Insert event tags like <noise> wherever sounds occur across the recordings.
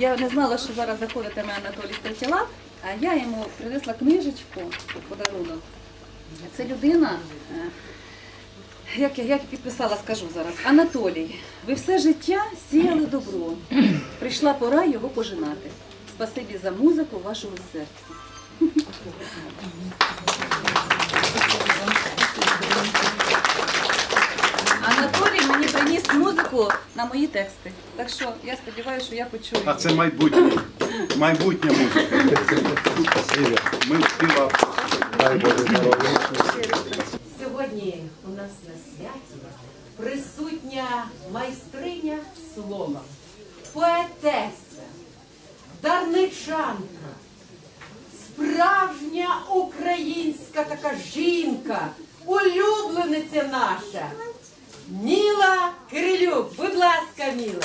Я не знала, що зараз заходитиме Анатолій Стрітіла, а я йому принесла книжечку подарунок. Це людина, е, як я як підписала, скажу зараз. Анатолій, ви все життя сіяли добро. Прийшла пора його пожинати. Спасибі за музику вашого серця. Анатолій мені приніс на мої тексти. Так що я сподіваюся, що я почую. А це майбутнє. Майбутня музика. Ми Боже. Сьогодні у нас на святі присутня майстриня слова, поетеса, дарничанка, справжня українська така жінка, улюблениця наша. Міла Кирилюк. Будь ласка, Міла.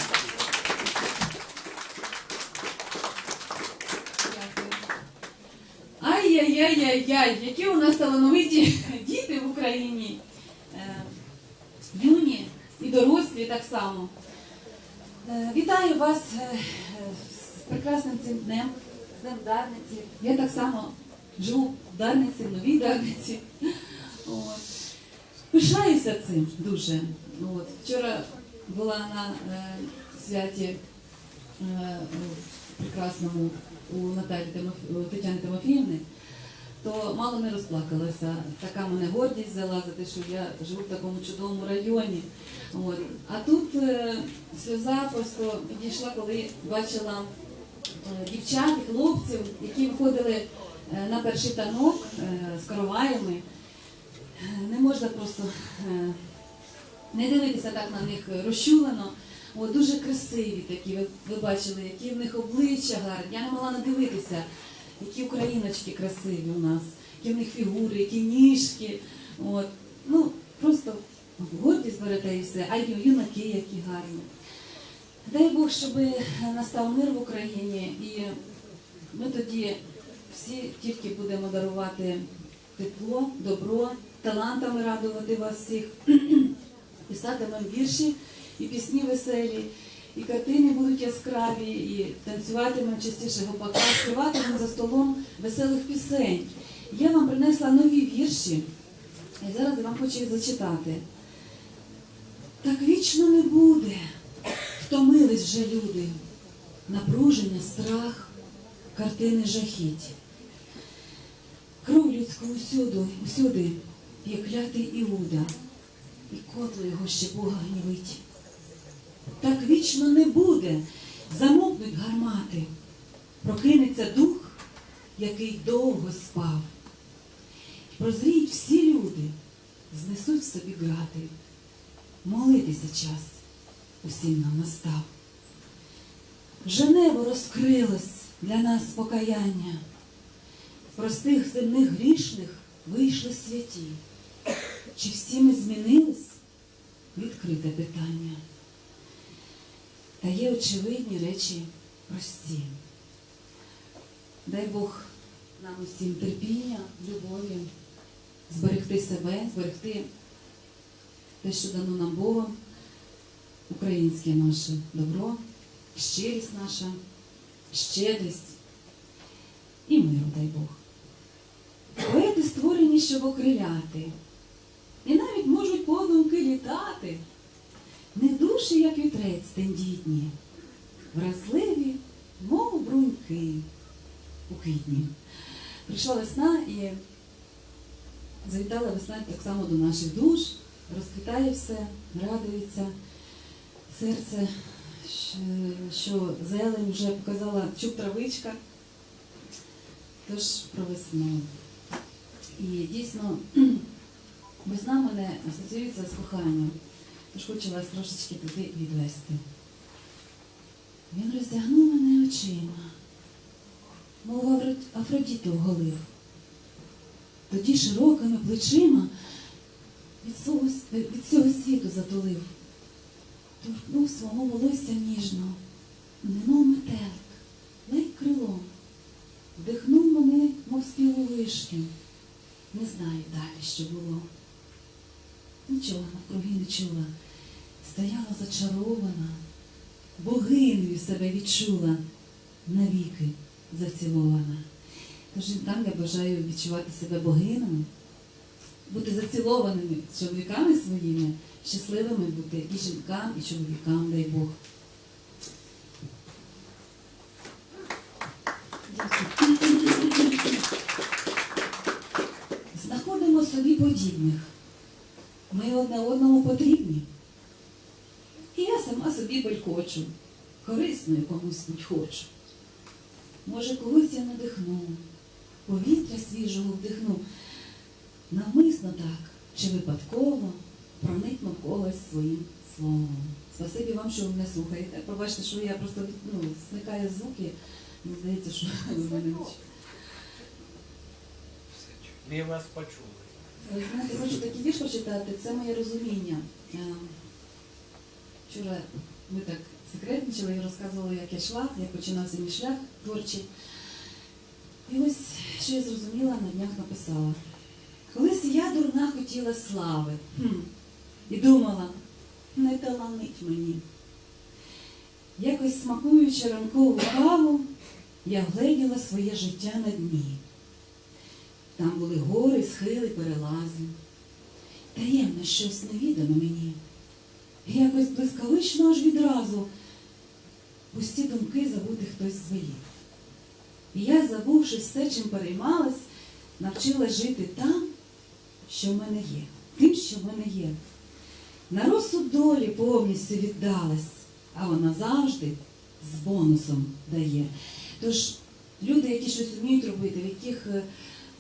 Ай-яй-яй-яй-яй, які у нас талановиті діти в Україні. Е, Юні і дорослі так само. Е, Вітаю вас е, з прекрасним цим днем, з Днем Дарниці. Я так само живу в Дарниці, в новій Дарниці. Пишаюся цим дуже. От. Вчора була на е, святі е, прекрасному у Наталі Тимоф... у Тетяни Тимофіївни, то мало не розплакалася. Така мене гордість взяла за те, що я живу в такому чудовому районі. От. А тут е, сльоза просто підійшла, коли бачила е, дівчат хлопців, які виходили е, на перший танок е, з короваями. Не можна просто е, не дивитися так на них розчулено. О, дуже красиві такі, ви, ви бачили, які в них обличчя гарні. Я не могла надивитися, які україночки красиві у нас, які в них фігури, які ніжки. От. Ну, просто гордість берете і все, а ю- юнаки які гарні. Дай Бог, щоб настав мир в Україні, і ми тоді всі тільки будемо дарувати тепло, добро, талантами радувати вас всіх писатимемо вірші і пісні веселі, і картини будуть яскраві, і танцюватимемо частіше гопака, співатимемо за столом веселих пісень. Я вам принесла нові вірші, і зараз я вам хочу їх зачитати. Так вічно не буде, втомились вже люди, напруження, страх, картини жахіть. Кров людську усюди, усюди є клятий Іуда, і котло його ще Бога гнівить. Так вічно не буде, замовкнуть гармати, прокинеться дух, який довго спав. Прозріють всі люди, знесуть в собі грати, молитися час усім нам настав. Вже небо розкрилось для нас покаяння, простих земних грішних вийшли святі. Чи всі ми змінились? Відкрите питання. Та є очевидні речі прості. Дай Бог нам усім терпіння, любові, зберегти себе, зберегти те, що дано нам Богом, українське наше добро, щирість наша, щедрість і миру, дай Бог. Поети створені, щоб окриляти, літати. Не душі, як вітрець тендітні, вразливі, мов бруньки у квітні. Прийшла весна і завітала весна так само до наших душ, розквітає все, радується серце, що- зелень вже показала чуб травичка. Тож про весну. І дійсно весна мене асоціюється з коханням. Тож хочу вас трошечки туди відвести. Він роздягнув мене очима, мов Афро- Афродіту оголив. Тоді широкими плечима від свого, від цього світу затулив. Торкнув свого волосся ніжно, немов метелик, ледь крилом. Вдихнув мене, мов співу вишню. Не знаю далі, що було. Нічого навкруги не чула. Стояла зачарована, богинею себе відчула. навіки зацілована. Тож жінкам я бажаю відчувати себе богинами, бути зацілованими чоловіками своїми, щасливими бути і жінкам, і чоловікам, дай Бог. Знаходимо собі подібних. Ми одне одному потрібні. І я сама собі белькочу, корисною комусь будь хочу. Може, когось я надихну, повітря свіжого вдихну. Навмисно так, чи випадково проникну в когось своїм словом. Спасибі вам, що ви мене слухаєте. Пробачте, що я просто ну, зникає звуки. Мені здається, що ви мене чуєте. Ми вас почули. Знаєте, хочу такий вірш почитати, це моє розуміння. Е, Вчора ми так секретничали і розказували, як я йшла, як починався мій шлях творчий. І ось що я зрозуміла, на днях написала. Колись я дурна хотіла слави. Хм. І думала, не таланить мені. Якось смакуючи ранкову каву, я вгледіла своє життя на дні. Там були гори, схили, перелази. Таємне щось невідоме мені. І якось блискавично аж відразу пусті думки забути хтось звелів. І я, забувши все, чим переймалась, навчилась жити там, що в мене є, тим, що в мене є. На розсуд долі повністю віддалась, а вона завжди з бонусом дає. Тож люди, які щось вміють робити, в яких е,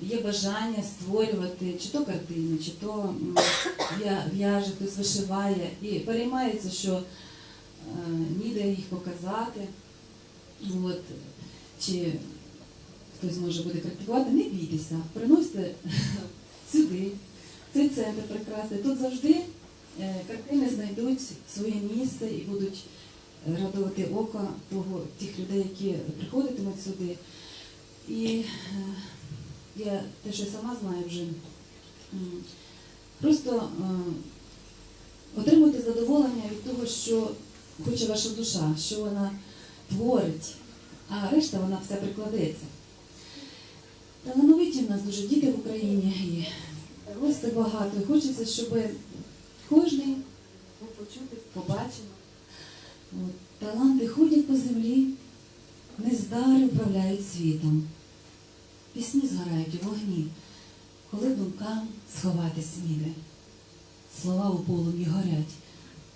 є бажання створювати чи то картини, чи то в'яже, хтось вишиває і переймається, що е, ніде їх показати. От, чи хтось може буде критикувати, не бійтеся, приносьте <laughs> сюди, цей центр прекрасний. Тут завжди е, картини знайдуть своє місце і будуть радувати око того, тих людей, які приходитимуть сюди. І е, я те, що сама знаю вже, просто е, отримуйте задоволення від того, що хоче ваша душа, що вона творить, а решта вона все прикладеться. Талановиті в нас дуже діти в Україні і гостей багато. І хочеться, щоб кожен був почути, побачив. Таланти ходять по землі, нездари управляють світом. Пісні згорають у вогні, коли думкам сховатись ніде. Слова у полум'ї горять,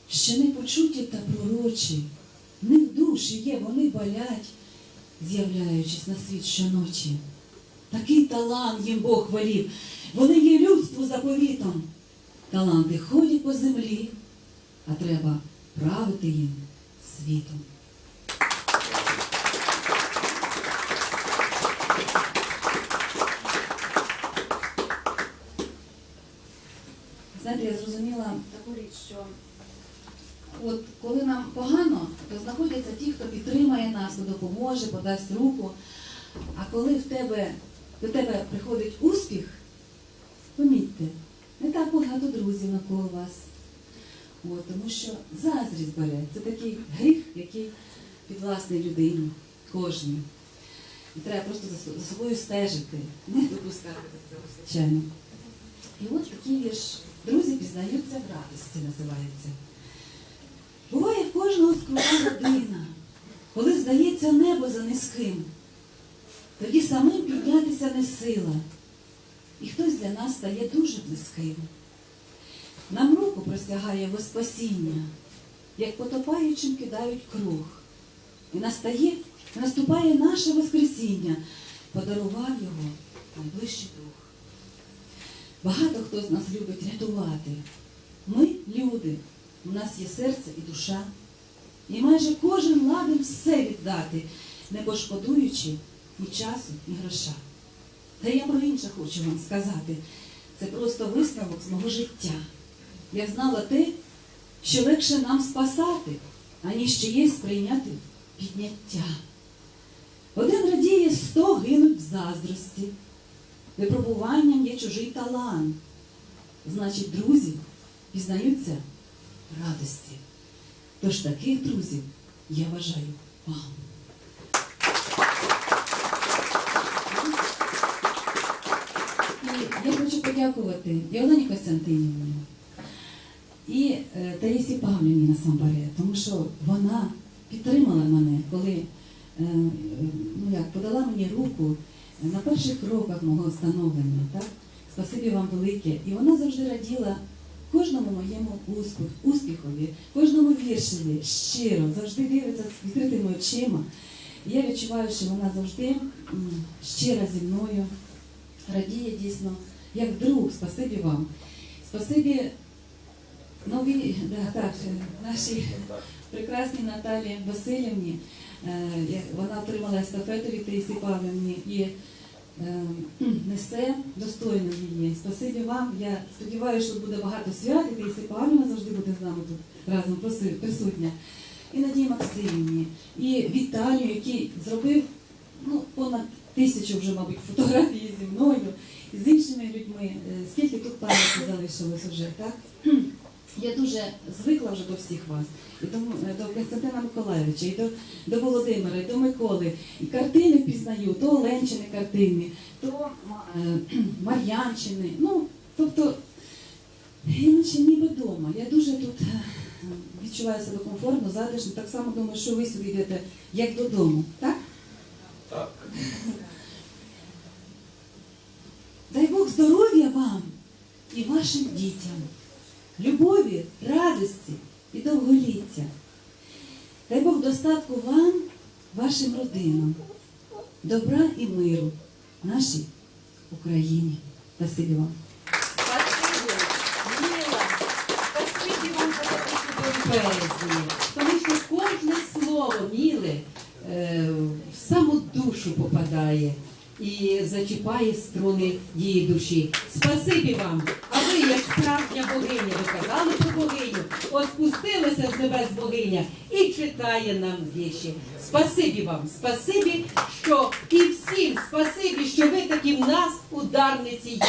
ще не почуті та пророчі, не в душі є, вони болять, з'являючись на світ щоночі. Такий талант їм Бог волів, вони є людству заповітом. Таланти ходять по землі, а треба правити їм світом. Знаєте, я зрозуміла таку річ, що от коли нам погано, то знаходяться ті, хто підтримає нас, хто допоможе, подасть руку. А коли в тебе, до тебе приходить успіх, помітьте, не так багато друзів навколо вас. От, тому що заздрість бере. Це такий гріх, який підвласний людині, кожній. І треба просто за, собою стежити, не допускати до цього, звичайно. І от такий вірш. Друзі пізнаються в радості, називається. Буває кожного скрутна година, коли здається небо за низьким. Тоді самим піднятися не сила. І хтось для нас стає дуже близьким. Нам руку простягає во спасіння, як потопаючим кидають круг. І настає, наступає наше Воскресіння, подарував його найближчий дух. Багато хто з нас любить рятувати. Ми люди, у нас є серце і душа. І майже кожен ладен все віддати, не пошкодуючи ні часу, ні гроша. Та я про інше хочу вам сказати. Це просто висновок з мого життя. Я знала те, що легше нам спасати, аніж чиєсь прийняти підняття. Один радіє, сто гинуть в заздрості. Випробуванням є чужий талант. Значить, друзі пізнаються радості. Тож таких друзів я вважаю вам. І я хочу подякувати Віолені Костянтинівні і е, Таїсі Павлівні насамперед, тому що вона підтримала мене, коли е, ну, як, подала мені руку на перших кроках мого становлення. Так? Спасибі вам велике. І вона завжди раділа кожному моєму успіх, успіхові, кожному віршеві, щиро, завжди дивиться з відкритими очима. Я відчуваю, що вона завжди щира зі мною, радіє дійсно, як друг, спасибі вам. Спасибі новій, да, так, нашій прекрасній Наталі Васильівні. Е, Вона отримала естафету від Таїсі Павлівні і е, <clears throat> несе достойно її. Спасибі вам. Я сподіваюся, що буде багато свят, і Таїсі Павлівна завжди буде з нами тут разом присутня. І Надії Максимівні, і Віталію, який зробив ну, понад тисячу вже, мабуть, фотографій зі мною, і з іншими людьми. Е, Скільки тут пам'яті залишилось вже, так? <clears throat> Я дуже звикла вже до всіх вас, і до, до Константина Миколаївича, і до, до Володимира, і до Миколи. І картини впізнаю, то Оленчини картини, то е, <clears throat> Мар'янчини. Ну, тобто, я наче ніби вдома. Я дуже тут е, відчуваю себе комфортно, затишно. Так само думаю, що ви сюди йдете як додому, так? Так. Дай Бог здоров'я вам і вашим дітям, любові, радості і довголіття. Дай Бог достатку вам, вашим родинам, добра і миру нашій Україні. Спасибі вам. Тому що кожне слово Міли е, в саму душу попадає і зачіпає струни її душі. Спасибі вам! А ви, як справжня богиня, ви казали про богиню, от спустилася з небес богиня і читає нам вірші. Спасибі вам, спасибі, що і всім спасибі, що ви такі в нас у Дарниці є.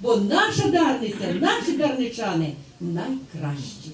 Бо наша Дарниця, наші дарничани найкращі.